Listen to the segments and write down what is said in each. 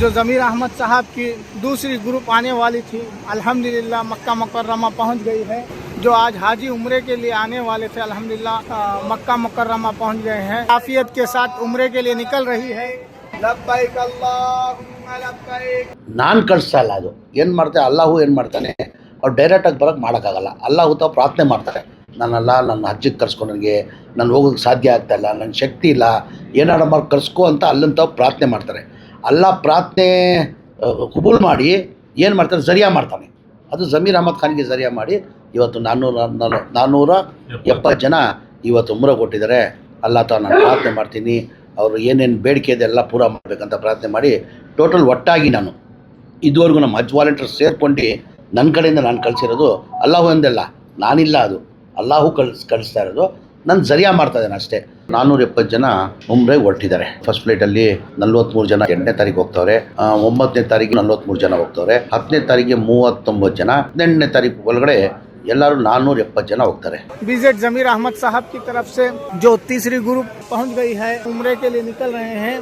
जो ज़मीर अहमद साहब की दूसरी ग्रुप आने वाली थी अल्हम्दुलिल्लाह मक्का मुकर्रमा पहुंच गई है जो आज हाजी उम्रे के लिए आने वाले थे अल्हम्दुलिल्लाह अ, मक्का मुकर्रमा पहुंच गए हैं काफियत के साथ उम्रे के लिए निकल रही है लब्बैक अल्लाहुम्मा लब्बैक ನಾನು ಕಳಿಸ್ತಾ ಇಲ್ಲ ಅದು ಏನು ಮಾಡ್ತಾರೆ ಅಲ್ಲಾಹು ಏನು ಮಾಡ್ತಾನೆ ಅವ್ರು ಡೈರೆಕ್ಟಾಗಿ ಬರೋಕ್ಕೆ ಮಾಡೋಕ್ಕಾಗಲ್ಲ ಅಲ್ಲಾಹು ತಾವು ಪ್ರಾರ್ಥನೆ ಮಾಡ್ತಾರೆ ನಾನಲ್ಲ ನನ್ನ ಹಜ್ಜಿಗೆ ಕರ್ಸ್ಕೊಂಡು ನನಗೆ ನಾನು ಹೋಗೋಕ್ಕೆ ಸಾಧ್ಯ ಆಗ್ತಾ ಇಲ್ಲ ನನ್ನ ಶಕ್ತಿ ಇಲ್ಲ ಏನಾರ ಮಾಡಿ ಕರ್ಸ್ಕೊ ಅಂತ ಅಲ್ಲಂತ ತಾವು ಪ್ರಾರ್ಥನೆ ಮಾಡ್ತಾರೆ ಅಲ್ಲ ಪ್ರಾರ್ಥನೆ ಕುಬೂಲ್ ಮಾಡಿ ಏನು ಮಾಡ್ತಾರೆ ಜರಿಯಾ ಮಾಡ್ತಾನೆ. ಅದು ಜಮೀರ್ ಅಹಮದ್ ಖಾನ್ಗೆ ಜರಿಯಾ ಮಾಡಿ ಇವತ್ತು ನಾನ್ನೂರ ನಲ ನಾನ್ನೂರ ಎಪ್ಪತ್ತು. ಜನ ಇವತ್ತು ಉಮ್ರ ಕೊಟ್ಟಿದ್ದಾರೆ. ಅಲ್ಲ ತಾವು ನಾನು ಪ್ರಾರ್ಥನೆ ಮಾಡ್ತೀನಿ. ಅವರು ಏನೇನು ಬೇಡಿಕೆ ಇದೆ ಎಲ್ಲ ಪೂರ ಮಾಡಬೇಕಂತ ಪ್ರಾರ್ಥನೆ ಮಾಡಿ ಟೋಟಲ್ ಒಟ್ಟಾಗಿ ನಾನು ಇದುವರೆಗೂ ನಮ್ಮ ಹಜ್ ವಾಲಂಟಿಯರ್ಸ್ ಸೇರ್ಕೊಂಡು ನನ್ನ ಕಡೆಯಿಂದ ನಾನು ಕಳಿಸಿರೋದು ಅಲ್ಲಾಹು ಎಂದಲ್ಲ ನಾನಿಲ್ಲ ಅದು. ಅಲ್ಲಾಹು ಕಳ್ಸಿ ಕಳಿಸ್ತಾ ಇರೋದು. ನಾನು ಜರಿಯಾ ಮಾಡ್ತಾ ಇದ್ದೇನೆ ಅಷ್ಟೇ. ನಾನ್ನೂರ ಎಪ್ಪತ್ತು ಜನ ಮುಂಬ್ರೆಗೆ ಹೊರಟಿದ್ದಾರೆ ಫಸ್ಟ್ ಫ್ಲೈಟಲ್ಲಿ ನಲ್ವತ್ಮೂರು ಜನ ಎಂಟನೇ ತಾರೀಕು ಹೋಗ್ತವ್ರೆ ಆ, ಒಂಬತ್ತನೇ ತಾರೀಕು ನಲ್ವತ್ಮೂರು ಜನ ಹೋಗ್ತವ್ರೆ ಹತ್ತನೇ ತಾರೀಕಿಗೆ ಮೂವತ್ತೊಂಬತ್ತು ಜನ ಹದಿನೆಂಟನೇ ತಾರೀಕು ಒಳಗಡೆ ಎಲ್ಲರೂ ನಾನ್ನೂರ ಎಪ್ಪತ್ತು ಜನ ಹೋಗ್ತಾರೆ बीजेड जमीर अहमद साहब की तरफ से जो तीसरी ग्रुप पहुंच गई है उम्रे के लिए निकल रहे हैं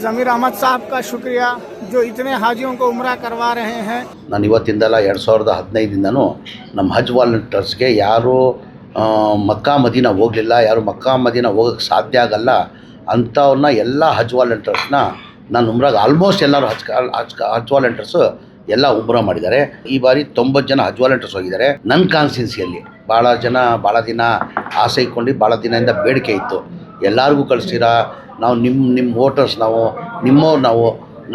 जमीर अहमद साहब का शुक्रिया जो इतने हाजियों को उम्रा करवा रहे हैं ನಾನು ಇವತ್ತಿಂದಲ್ಲ ಎರಡು ಸಾವಿರದ ಹದಿನೈದಿಂದನೂ ನಮ್ಮ ಹಜ್ ವಾಲಂಟರ್ಸ್ಗೆ ಯಾರು ಆ, ಮಕ್ಕಾ ಮದೀನ ಹೋಗಲಿಲ್ಲ, ಯಾರು ಮಕ್ಕಾ ಮದೀನ ಹೋಗೋಕ್ಕೆ ಸಾಧ್ಯ ಆಗಲ್ಲ, ಅಂಥವ್ರನ್ನ ಎಲ್ಲ ಹಜ್ ವಾಲಂಟರ್ಸ್ನ ನಾನು ಉಮ್ರಾಗ ಆಲ್ಮೋಸ್ಟ್ ಎಲ್ಲರೂ ಹಜ್ ಹಜ್ ಹಜ್ ವಾಲಂಟರ್ಸು ಎಲ್ಲ ಉಮ್ರಾ ಮಾಡಿದ್ದಾರೆ. ಈ ಬಾರಿ ತೊಂಬತ್ತು ಜನ ಹಜ್ ವಾಲಂಟರ್ಸ್ ಹೋಗಿದ್ದಾರೆ ನನ್ನ ಕಾನ್ಸ್ಟಿನ್ಸಿಯಲ್ಲಿ ಭಾಳ ಜನ ಭಾಳ ದಿನ ಆಸೆ ಇಟ್ಕೊಂಡು ಭಾಳ ದಿನದಿಂದ ಬೇಡಿಕೆ ಇತ್ತು. ಎಲ್ಲರಿಗೂ ಕಳಿಸ್ತೀರಾ? ನಾವು ನಿಮ್ಮ ನಿಮ್ಮ ವೋಟರ್ಸ್ ನಾವು, ನಿಮ್ಮವ್ರು ನಾವು,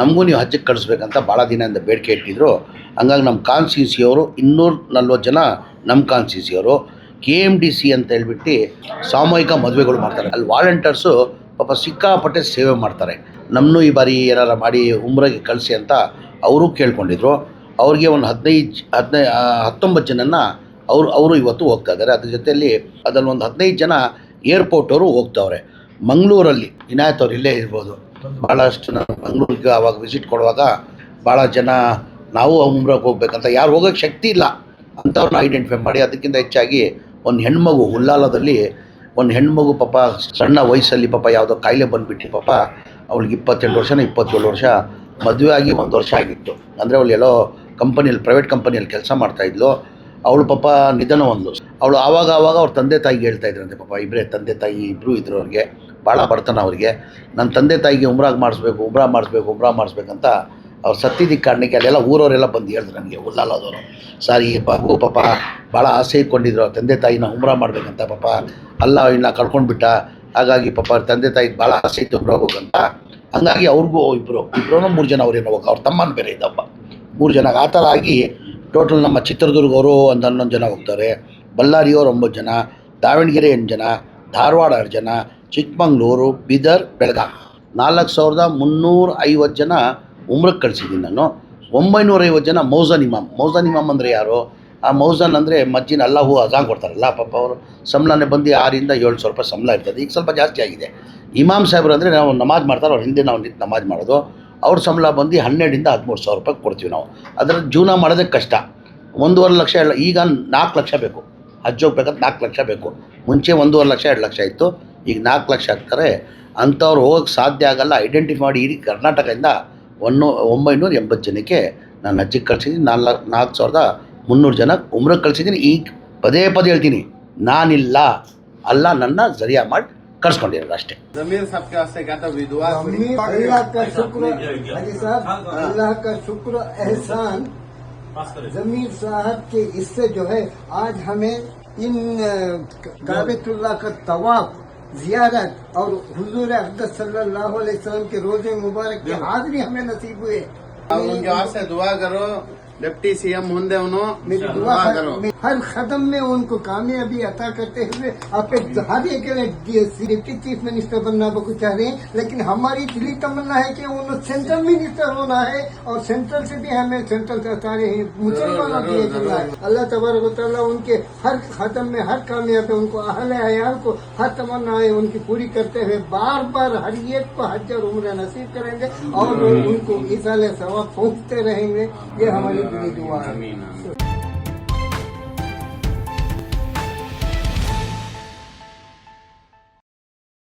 ನಮಗೂ ನೀವು ಹಜ್ಜಕ್ಕೆ ಕಳಿಸ್ಬೇಕಂತ ಭಾಳ ದಿನದಿಂದ ಬೇಡಿಕೆ ಇಟ್ಟಿದ್ರು. ಹಂಗಾಗಿ ನಮ್ಮ ಕಾನ್ಸ್ಟಿನ್ಸಿಯವರು ಇನ್ನೂರ ನಲ್ವತ್ತು ಜನ ನಮ್ಮ ಕಾನ್ಸ್ಟಿಟ್ಯೂನ್ಸಿಯವರು ಕೆ ಎಂ ಡಿ ಸಿ ಅಂತ ಹೇಳ್ಬಿಟ್ಟು ಸಾಮೂಹಿಕ ಮದುವೆಗಳು ಮಾಡ್ತಾರೆ. ಅಲ್ಲಿ ವಾಲಂಟಿಯರ್ಸು ಪಾಪ ಸಿಕ್ಕಾಪಟ್ಟೆ ಸೇವೆ ಮಾಡ್ತಾರೆ. ನಮ್ಮನ್ನು ಈ ಬಾರಿ ಏನಾರ ಮಾಡಿ ಉಮ್ರಾಗೆ ಕಳಿಸಿ ಅಂತ ಅವರು ಕೇಳ್ಕೊಂಡಿದ್ರು. ಅವ್ರಿಗೆ ಒಂದು ಹದಿನೈದು, ಹದಿನೈ ಹತ್ತೊಂಬತ್ತು ಜನನ ಅವರು ಅವರು ಇವತ್ತು ಹೋಗ್ತಾ ಇದ್ದಾರೆ. ಅದ್ರ ಜೊತೆಯಲ್ಲಿ ಅದರಲ್ಲಿ ಒಂದು ಹದಿನೈದು ಜನ ಏರ್ಪೋರ್ಟ್ ಅವರು ಹೋಗ್ತಾವ್ರೆ. ಮಂಗಳೂರಲ್ಲಿ, ವಿನಾಯತ್ ಅವ್ರು ಇಲ್ಲೇ ಇರ್ಬೋದು. ಭಾಳಷ್ಟು ನಾನು ಮಂಗಳೂರಿಗೆ ಅವಾಗ ವಿಸಿಟ್ ಕೊಡುವಾಗ ಭಾಳ ಜನ ನಾವು ಉಮ್ರಾಗೆ ಹೋಗ್ಬೇಕಂತ ಯಾರು ಹೋಗೋಕ್ಕೆ ಶಕ್ತಿ ಇಲ್ಲ. ಅಂಥವ್ರನ್ನ ಐಡೆಂಟಿಫೈ ಮಾಡಿ, ಅದಕ್ಕಿಂತ ಹೆಚ್ಚಾಗಿ ಒಂದು ಹೆಣ್ಮಗು ಉಲ್ಲಾಲದಲ್ಲಿ ಒಂದು ಹೆಣ್ಮಗು ಪಾಪ ಸಣ್ಣ ವಯಸ್ಸಲ್ಲಿ ಪಾಪ ಯಾವುದೋ ಕಾಯಿಲೆ ಬಂದುಬಿಟ್ಟು ಪಾಪ ಅವಳಿಗೆ ಇಪ್ಪತ್ತೆಂಟು ವರ್ಷನ ಇಪ್ಪತ್ತೇಳು ವರ್ಷ, ಮದುವೆ ಆಗಿ ಒಂದು ವರ್ಷ ಆಗಿತ್ತು. ಅಂದರೆ ಅವಳು ಎಲ್ಲೋ ಕಂಪನಿಯಲ್ಲಿ ಪ್ರೈವೇಟ್ ಕಂಪನಿಯಲ್ಲಿ ಕೆಲಸ ಮಾಡ್ತಾಯಿದ್ಲು ಅವಳು ಪಾಪ ನಿಧನ ಹೊಂದ್ಲು ಅವಳು ಆವಾಗ ಆವಾಗ ಅವ್ರ ತಂದೆ ತಾಯಿಗೆ ಹೇಳ್ತಾ ಇದ್ರಂತೆ, ಪಾಪ ಇಬ್ಬರೇ ತಂದೆ ತಾಯಿ ಇಬ್ಬರೂ ಇದ್ರು ಅವ್ರಿಗೆ ಭಾಳ ಬಡತನ ಅವರಿಗೆ. ನನ್ನ ತಂದೆ ತಾಯಿಗೆ ಉಮ್ರಾಗಿ ಮಾಡಿಸ್ಬೇಕು, ಉಮ್ರಾ ಮಾಡಿಸ್ಬೇಕು, ಉಮ್ರಾ ಮಾಡಿಸ್ಬೇಕಂತ ಅವ್ರು ಸತ್ತಿದ್ದ ಕಾರಣಕ್ಕೆ ಅಲ್ಲೆಲ್ಲ ಊರವರೆಲ್ಲ ಬಂದು ಹೇಳಿದ್ರು ನನಗೆ ಉಲ್ಲಾಲದವರು ಸರ್ ಈ ಪಾಪು ಪಾಪ ಭಾಳ ಆಸೆ ಇಟ್ಕೊಂಡಿದ್ರು ಅವ್ರ ತಂದೆ ತಾಯಿನ ಉಮ್ರ ಮಾಡಬೇಕಂತ, ಪಾಪ. ಅಲ್ಲ, ಇನ್ನ ಕಳ್ಕೊಂಡ್ಬಿಟ್ಟ ಹಾಗಾಗಿ, ಪಾಪ, ಅವ್ರ ತಂದೆ ತಾಯಿ ಭಾಳ ಆಸೆ ಇತ್ತು ಉಮ್ರ ಹೋಗಂತ ಹಂಗಾಗಿ ಅವ್ರಿಗೂ ಇಬ್ಬರು ಇಬ್ಬರೂ ಮೂರು ಜನ ಅವ್ರೇನು ಹೋಗ ಅವ್ರ ತಮ್ಮನ ಬೇರೆ ಇದ್ದಪ್ಪ ಮೂರು ಜನ, ಆ ಥರ ಆಗಿ ಟೋಟಲ್ ನಮ್ಮ ಚಿತ್ರದುರ್ಗವರು ಒಂದು ಹನ್ನೊಂದು ಜನ ಹೋಗ್ತಾರೆ. ಬಳ್ಳಾರಿಯವರು ಒಂಬತ್ತು ಜನ, ದಾವಣಗೆರೆ ಎಂಟು ಜನ, ಧಾರವಾಡ ಆರು ಜನ, ಚಿಕ್ಕಮಂಗ್ಳೂರು, ಬೀದರ್ ಬೆಳಗಾವಿ ನಾಲ್ಕು ಸಾವಿರದ ಮುನ್ನೂರ ಐವತ್ತು ಜನ ಉಮ್ರಕ್ಕೆ ಕಳಿಸಿದ್ದೀನಿ ನಾನು. ಒಂಬೈನೂರ ಐವತ್ತು ಜನ ಮೌಜಾನ್ ಇಮಾಮ್. ಮೌಜಾನ್ ಇಮಾಮ್ ಅಂದರೆ ಯಾರು? ಆ ಮೌಜನ್ ಅಂದರೆ ಮಜ್ಜಿನ ಅಲ್ಲ ಹೂ ಅಜಾನ್ ಕೊಡ್ತಾರಲ್ಲ ಪಾಪ ಅವರು ಸಂಬಳನೇ ಬಂದು ಆರಿಂದ ಏಳು ಸಾವಿರ ರೂಪಾಯಿ ಸಂಬಳ ಇರ್ತದೆ. ಈಗ ಸ್ವಲ್ಪ ಜಾಸ್ತಿ ಆಗಿದೆ. ಇಮಾಮ್ ಸಾಹೇಬ್ರು ಅಂದರೆ ನಾವು ನಮಾಜ್ ಮಾಡ್ತಾರೆ. ಅವ್ರ ಹಿಂದೆ ನಾವು ನಿಂತು ನಮಾಜ್ ಮಾಡೋದು. ಅವ್ರ ಸಂಬಳ ಬಂದು ಹನ್ನೆರಡರಿಂದ ಹದಿಮೂರು ಸಾವಿರ ರೂಪಾಯಿ ಕೊಡ್ತೀವಿ ನಾವು. ಅದರ ಜೀವನ ಮಾಡೋದಕ್ಕೆ ಕಷ್ಟ. ಒಂದೂವರೆ ಲಕ್ಷ ಎಲ್ಲ ಈಗ ನಾಲ್ಕು ಲಕ್ಷ ಬೇಕು. ಹಜ್ ಹೋಗ್ಬೇಕಂತ ನಾಲ್ಕು ಲಕ್ಷ ಬೇಕು. ಮುಂಚೆ ಒಂದೂವರೆ ಲಕ್ಷ, ಎರಡು ಲಕ್ಷ ಇತ್ತು. ಈಗ ನಾಲ್ಕು ಲಕ್ಷ ಆಗ್ತಾರೆ. ಅಂಥವ್ರು ಹೋಗಕ್ಕೆ ಸಾಧ್ಯ ಆಗಲ್ಲ. ಐಡೆಂಟಿಫೈ ಮಾಡಿ ಇಡೀ ಕರ್ನಾಟಕದಿಂದ ಒಂದು ಒಂಬೈನೂರ ಎಂಬತ್ತು ಜನಕ್ಕೆ ನಾನು ಹಜ್ಜಿಗೆ ಕಳಿಸಿದ್ದೀನಿ ನಾಲ್ಕು ನಾಲ್ಕು ಸಾವಿರದ ಮುನ್ನೂರು ಜನ ಉಮ್ರಕ್ಕೆ ಕಳಿಸಿದ್ದೀನಿ ಈಗ ಪದೇ ಪದೇ ಹೇಳ್ತೀನಿ ನಾನಿಲ್ಲ ಅಲ್ಲ ನನ್ನ ಜರಿಯಾ ಮಾಡಿ ಕಳ್ಸ್ಕೊಂಡಿರೋದು ಅಷ್ಟೇ जमीर साहब के वास्ते कहता हूँ दुआ करी। अल्लाह का शुक्र हाजी साहब अल्लाह का शुक्र एहसान जमीर साहब के इससे जो है आज हमें इन काबतुल्लाह का तवाफ زیارت اور حضور اقدس صلی اللہ علیہ وسلم کے روزے مبارک کی حاضری ہمیں نصیب ہوئے۔ ان سے دعا کرو۔ डिप्टी सीएम होंगे उन्होंने मेरी दुआ दुआ हर, कदम में उनको कामयाबी अता करते हुए आप एक हर एक डिप्टी चीफ मिनिस्टर बनना वो चाह रहे हैं लेकिन हमारी दिली तमन्ना है कि उन्हें सेंट्रल मिनिस्टर होना है और सेंट्रल से भी हमें सेंट्रल सरकारें हैं मुसलमानों के लिए करना है अल्लाह तबारक उनके हर कदम में हर कामयाबी उनको अहल अयाल को हर तमन्नाएँ उनकी पूरी करते हुए बार बार हर एक को हजर उम्र नसीब करेंगे और उनको इस सवाब पहुँचते रहेंगे। ये हमारी 啊，对啊。